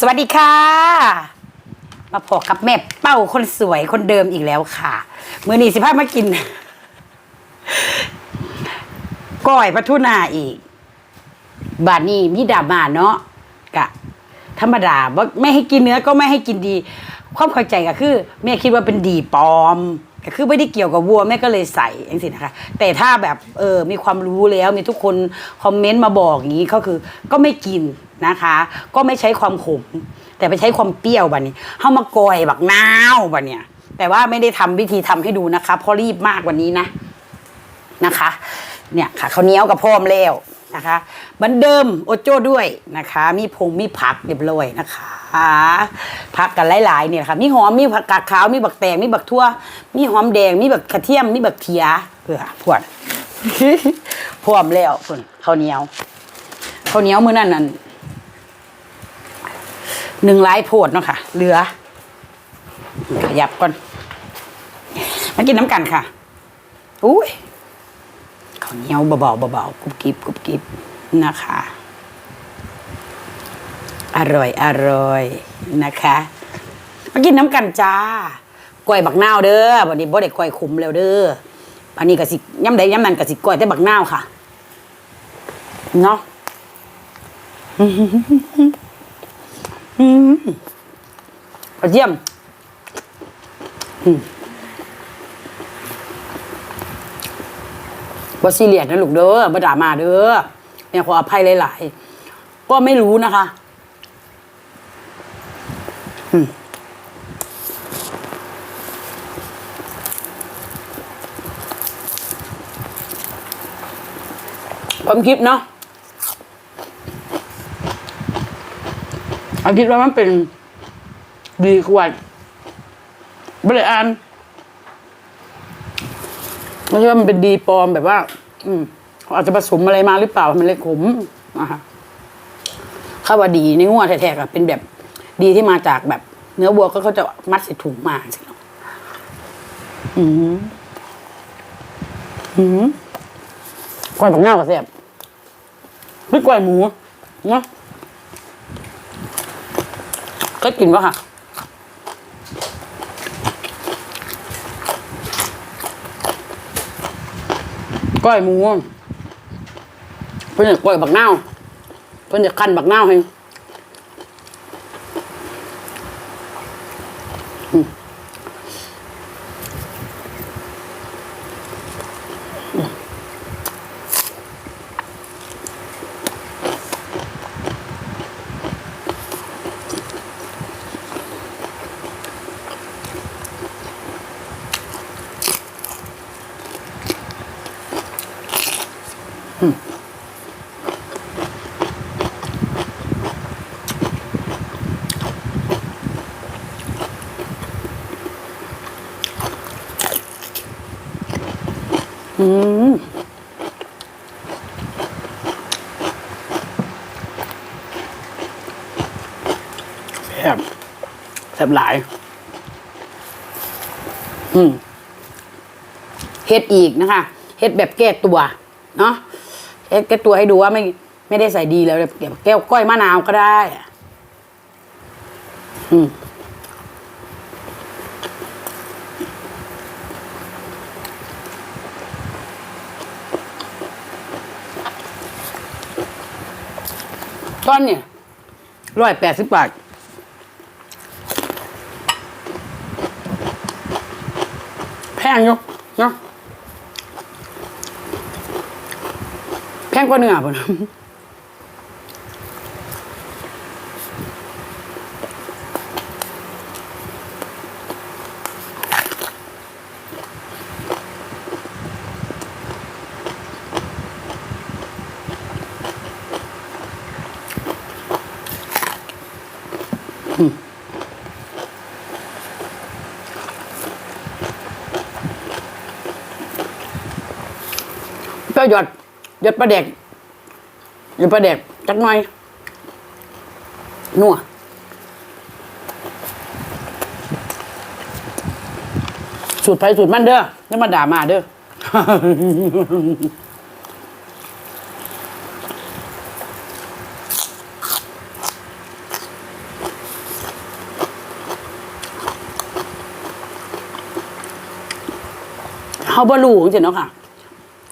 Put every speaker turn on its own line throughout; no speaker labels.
สวัสดีค่ะ มาพบกับแม่เป้าคนสวยคนเดิมอีกแล้วค่ะ มือนีสิพามากินก้อยปลาทูนาอีก บาดนี้มีดาม่าเนาะกะ ธรรมดาไม่ให้กินเนื้อก็ไม่ให้กินดี ความเข้าใจก็คือแม่คิดว่าเป็นดีปลอม ก็คือไม่ได้เกี่ยวกับวัวแม่ก็เลยใส่เองสินะคะ แต่ถ้าแบบเออมีความรู้แล้วมีทุกคนคอมเมนต์มาบอกอย่างนี้ก็คือก็ไม่กินนะคะ ก็ไม่ใช้ความขม แต่ไปใช้ความเปรี้ยวบัดนี้เข้ามากอยบักนาวบัดเนี่ย แต่ว่าไม่ได้ทำวิธีทำให้ดูนะคะเพราะรีบมากกว่านี้นะนะคะ เนี่ยค่ะข้าวเหนียวกับพร้อมแล้วนะคะเหมือนเดิมโอโจ้ด้วยนะคะ มีพงมีผักเรียบร้อยนะคะผักกันหลายๆเนี่ยค่ะมีหอมมีผักกาดขาวมีบักแตงมีบักทั่ว มีหอมแดงมีบักกระเทียมมีบักเทียเพื่อพวดพร้อมแล้วพุ่นข้าวเหนียวข้าวเหนียวมื้อนั้นนั่นหนึ่งหลายโพดเนาะค่ะ เหลือ ขยับก่อนมากินน้ำกันค่ะอุ้ย ข้าวเหนียวเบาๆเบาๆกรุบกริบกรุบกริบนะคะ อร่อยอร่อยนะคะมากินน้ำกันจ้ากล้วยบักนาวเด้อวันนี้บ่ได้กล้วยขมแล้วเด้ออันนี้ก็สิย่ำใดย่ำนั้นก็สิกล้วยแต่บักนาวค่ะเนาะอืมกระเทียมว่าซีเรียสนะลูกเด้อมาด่ามาเด้อแม่ขออภัยหลาย ๆ ก็ไม่รู้นะคะอืมผมคิดเนาะผมคิดว่ามันเป็นดีกว่าไม่ได้อ่านไม่ใช่ว่ามันเป็นดีปลอมแบบว่า อืมเขาอาจจะผสมอะไรมาหรือเปล่ามันเลยขมนะคะข้าวดีในงัวแท้ๆก็เป็นแบบดีที่มาจากแบบ เนื้อวัวก็เขาจะมัดใส่ถุงมาสิเนาะอืมอืมกล้วยผักหน้าก็แซ่บไม่กล้วยหมูเนาะก็กินวะค่ะ ก้อยหมูเพิ่นจะก้อยบักนาวเพิ่นจะคั่นบักนาวให้ แซ่บแซ่บหลาย อืมเฮ็ดอีกนะคะเฮ็ดแบบแก้ตัว เนาะเฮ็ดแก้ตัวให้ดูว่าไม่ไม่ได้ใส่ดีแล้วเก็บแก้วก้อยมะนาวก็ได้ อืม ตอนเนี่ยร้อยแปดสิบบาทแพงอยู่เนาะแพงกว่าเนื้อป่ะ หยดหยดประเด็กหยดประเด็กจักหน่อยนัวสูตรไปสูตรมันเด้อนี่มาด่ามาเด้อเขาบรูจริงเนาะค่ะ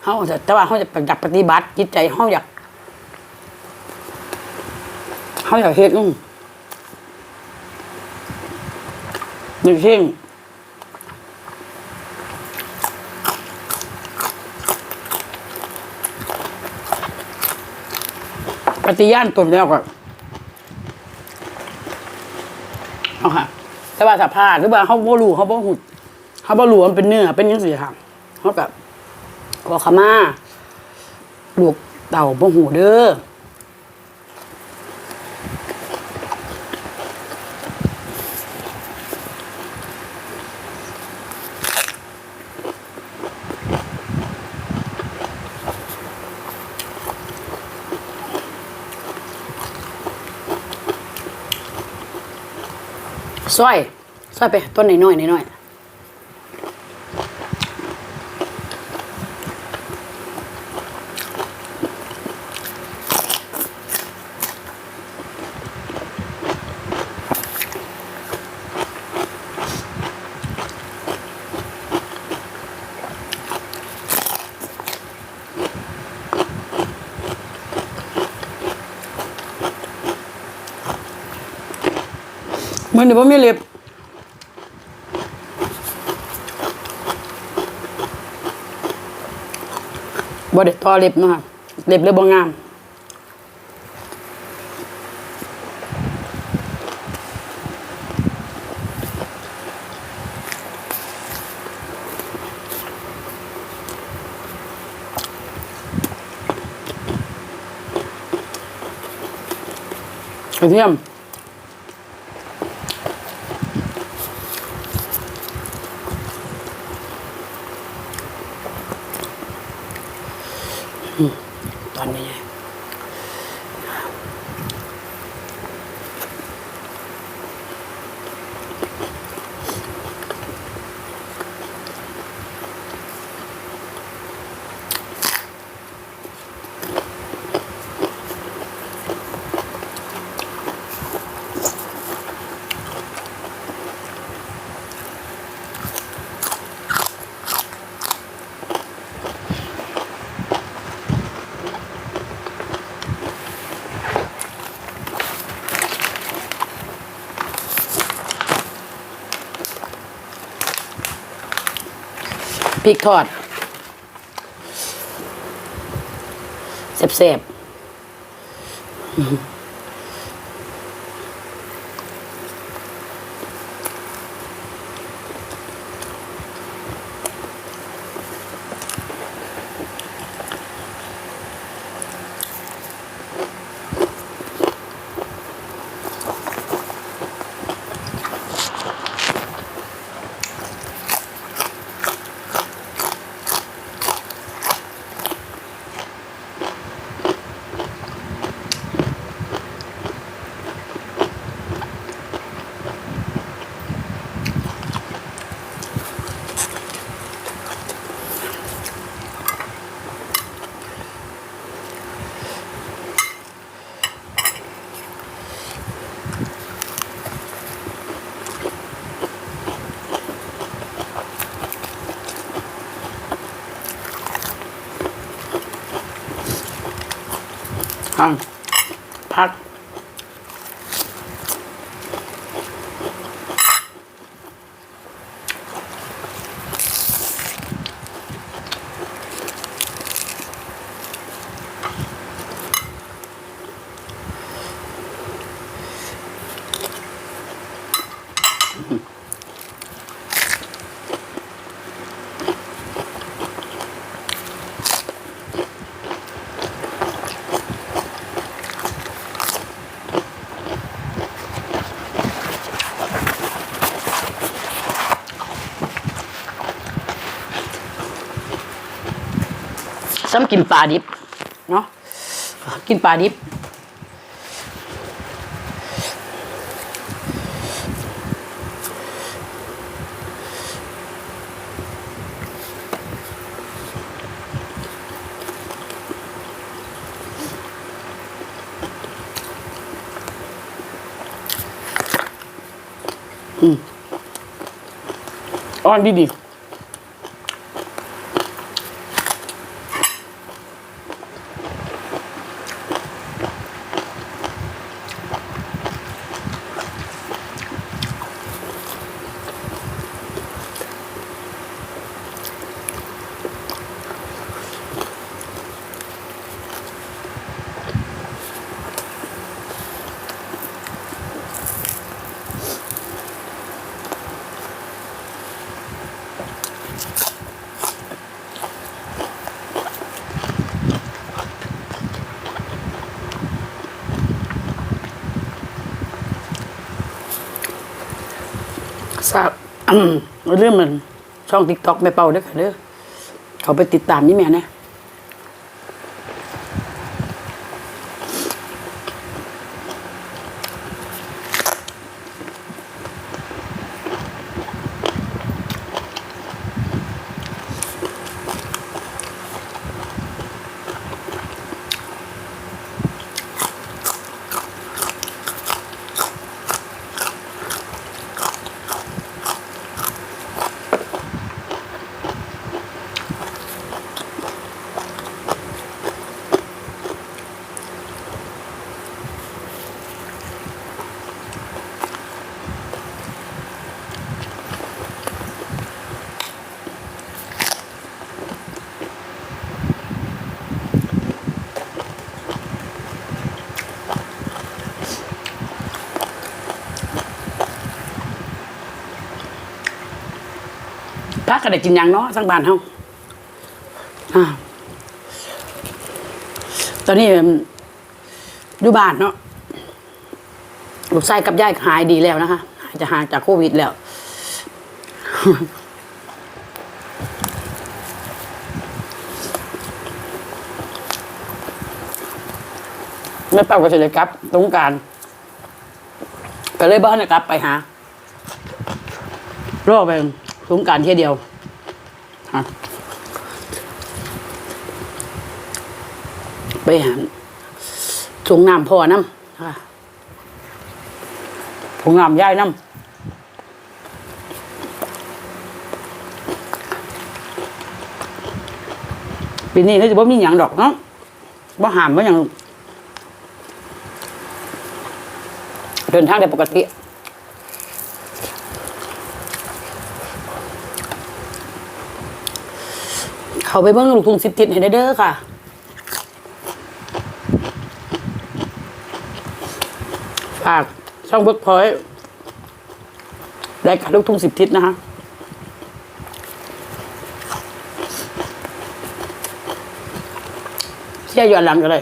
เขาจะแต่ว่าเขาจะอยากปฏิบัติจิตใจเขาอยากเขาอยากเฮ็ดอืมอย่างเช่นปฏิญาณตนแล้วก็เอาค่ะ แต่ว่าสภาพหรือว่าเขาบ่รู้เขาบ่หุดเขาบ่รู้ว่ามันเป็นเนื้อเป็นยังสิค่ะเขาแบบ ขอขมาลูกเต่าบ่หูเด้อซอยซอยไปต้นน้อยๆน้อย มันเดี๋ยวผมมีเล็บบ่ได้ทอเล็บนะครับเล็บเลยบ่งามกระเทียม พริกทอดเสบๆ พัก ซ้ำกินปลาดิบเนาะกินปลาดิบอืมอ่อนดีดี ทราบ เรื่องมันช่องติ๊กต็อกแม่เป่าเด้อค่ะเด้อเขาไปติดตามนี่แม่นะพั ก็ได้กินยังเนาะสังบ้านเฮาอ่าตอนนี้อยู่บ้านเนาะลูกชายกับยายหายดีแล้วนะคะหายจะหายจากโควิดแล้ว ไม่เป้าก็จะเลยกลับตรงการก็เลยบ้านกลับไปหารอไปสงการเที่ยเดียว ไปหาสงน้ำพ่อน้ำค่ะสงน้ำย่ายน้ำปีนี้เขาจะบ่มีหยังดอกเนาะบ่หามบ่หยังเดินทางได้ปกติ เขาไปเบิ้งลูกทุ่งสิบทิศให้ได้เด้อค่ะ ฝากช่องเบิร์กพอยต์รายการลูกทุ่งสิบทิศนะคะเชื่อย้อนหลังก็ได้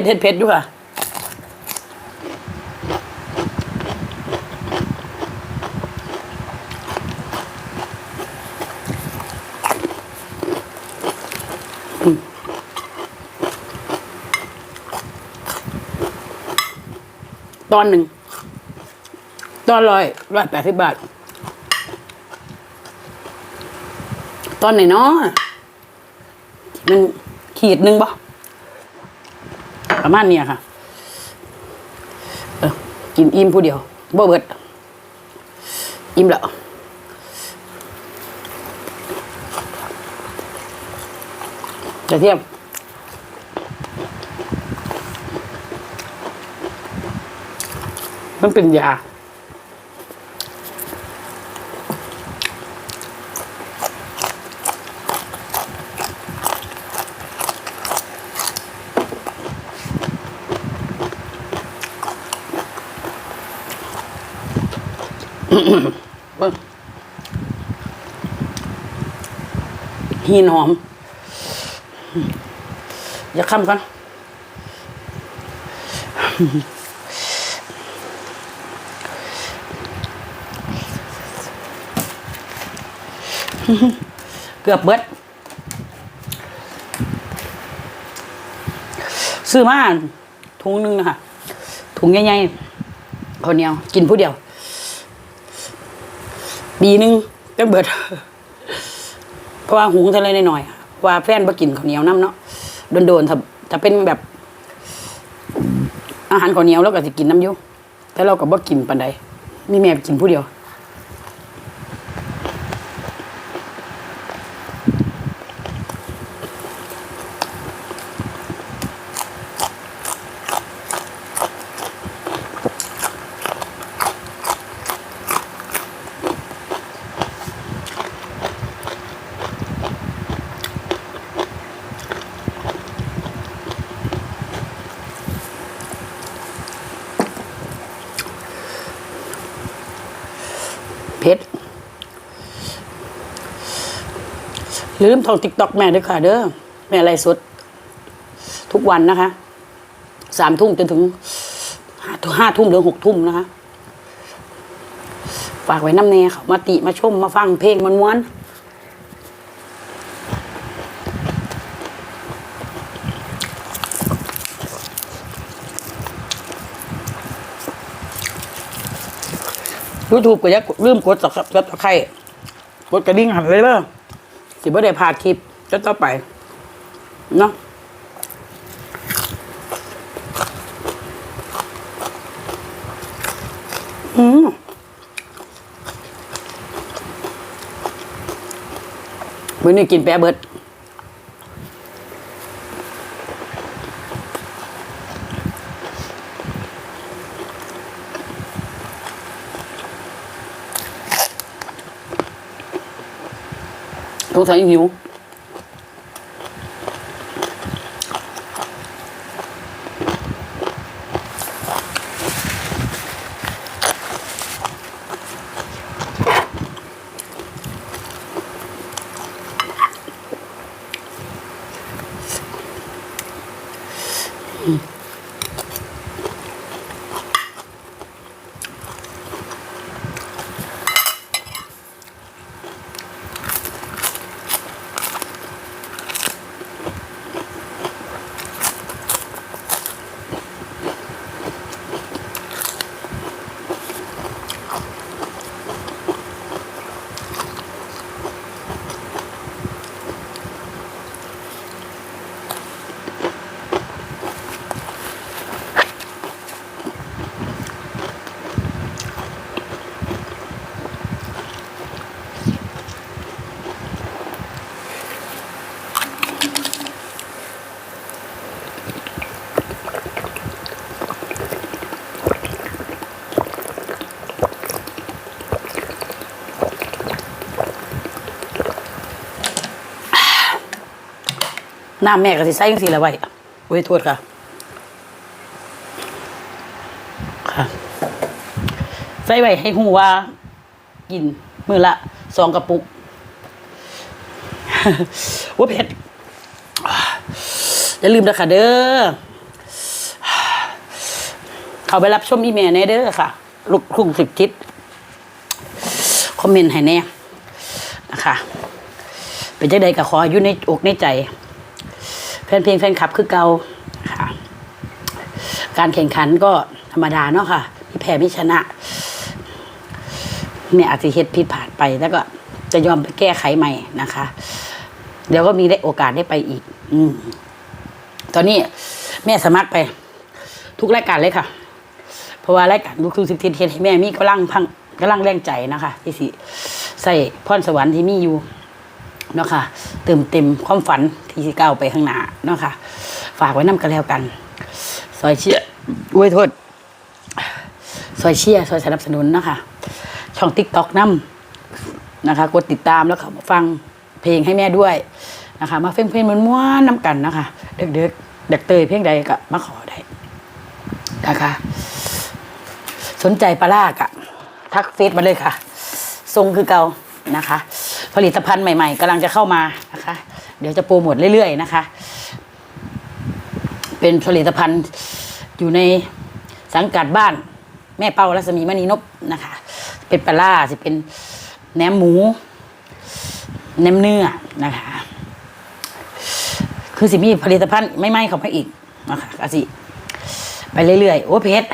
ชรเฮ็ดเพชรด้วยค่ะตอนหนึ่ง ตอนร้อยร้อยแปดสิบบาท ตอนไหนเนาะมันขีดหนึ่งบ่ ประมาณนี้ค่ะกินอิ่มผู้เดียวบ่เบิด อิ่มแล้วกระเทียมมันเป็นยา หีนหอม อย่าค้ำกันเกือบเบิด ซื้อมาถุงหนึงนะคะถุงใหญ่ๆคนเดียว กินผู้เดียว ปีหนึงก็เบิด เพราะว่าหุงทะเลหน่อยๆว่าแฟนบ่กินข้าวเหนียวน้ำเนาะโดนๆถ้าถ้าเป็นแบบ อาหารข้าวเหนียวแล้วก็สิกินน้ำอยู่แต่เราก็บ่กินปานใดมีแม่กินผู้เดียว ลืมท่องติ๊กต็อกแม่ด้วยค่ะ เด้อแม่อะไรสด ทุกวันนะคะสามทุ่มจนถึงห้าทุ่มหรือหกทุ่มนะคะ ฝากไว้น้ำเนเขามาติมาชมมาฟังเพลงม้วนๆยูทูบก็อยักลืมกดสับสับสับไข่กดกระดิ่งหันเลยเบ้อ สิบ่ได้พลาดคลิปจะต่อไป เนาะอืมมื้อนี้กินแปะเบิด สงสัย น้ำแม่ก็สิใส่ยังสิละไว้ไว้โทษค่ะ ค่ะ ใส่ไว้ให้หูว่า กินมือละสองกระปุกว่าเผ็ดอย่าลืมนะคะเด้อเขาไปรับชมอีเมลแน่เด้อค่ะ ลูกคุงสิบทิศคอมเมนต์ให้แน่นะคะ เป็นจังใดก็ขออยู่ในอกในใจ แฟนเพลงแฟนคลับคือเกาค่ะ การแข่งขันก็ธรรมดาเนาะค่ะพี่แพ้พี่ชนะ เนี่ยอาจจะเฮ็ดผิดพลาดไปแล้วก็จะยอมไปแก้ไขใหม่นะคะ เดี๋ยวก็มีได้โอกาสได้ไปอีก อืมตอนนี้แม่สมัครไป ทุกรายการเลยค่ะ เพราะว่ารายการลูกทุ่งสิบทิศเฮ็ดให้แม่มีกำลังพังกำลังแรงใจนะคะที่สิใส่พรสวรรค์ที่มีอยู่ เนาะค่ะเติมเต็มความฝันที่สิก้าวไปข้างหน้าเนาะค่ะ ฝากไว้นำกันแล้วกัน ซอยเชียอวยโทษ ซอยเชียซอยสนับสนุนเนาะค่ะช่องติ๊กต็อกน้ำนะคะกดติดตามแล้วเขามาฟังเพลงให้แม่ด้วยนะคะ มาเฟ้งเพลงมันม้วนน้ำกันนะคะเด็กๆเด็กเตยเพลงใดก็มาขอได้นะคะ สนใจปลาลากะทักเฟซมาเลยค่ะ ทรงคือเก่านะคะ ผลิตภัณฑ์ใหม่ ๆกำลังจะเข้ามานะคะ เดี๋ยวจะโปรโมทเรื่อยๆนะคะ เป็นผลิตภัณฑ์อยู่ในสังกัดบ้าน แม่เป้ารัศมีมณีนพนะคะ เป็นปลาสิเป็นแหนมหมูแหนมเนื้อนะคะ คือสิมีผลิตภัณฑ์ไม่ไหม้เขามาอีกนะคะก็สิไปเรื่อยๆ โอ้เพชร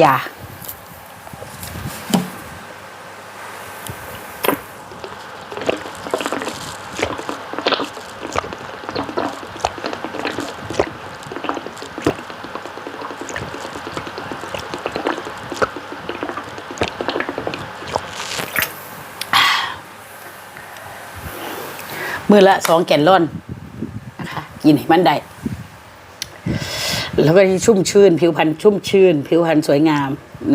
ยามือละสองแก่นล่อนนะคะกินให้มันได้ แล้วก็ที่ชุ่มชื่น ผิวพรรณชุ่มชื่น ผิวพรรณสวยงาม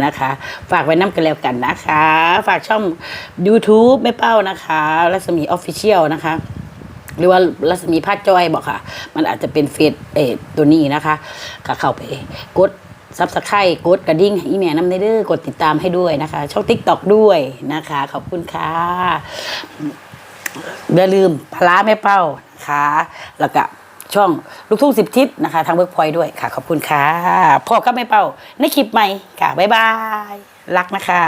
นะคะ ฝากไว้น้ำกันแล้วกันนะคะ ฝากช่อง YouTube แม่เป้านะคะรัศมีออฟฟิเชียลนะคะหรือว่ารัศมีพาดจอยบอกค่ะ มันอาจจะเป็นเฟซเออตัวนี้นะคะก็เข้าไปกดซับสไครต์กดกระดิ่งอีเมลน้ำเด้อกดติดตามให้ด้วยนะคะ ช่องทิกตอกด้วยนะคะ ขอบคุณค่ะอย่าลืมพลาแม่เป้านะคะ แล้วก็ ช่องลูกทุ่งสิบทิศนะคะ ทางเวิร์กพอยด้วยค่ะ ขอบคุณค่ะพ่อก็ไม่เป้าในคลิปใหม่ค่ะ บ๊ายบาย รักนะคะ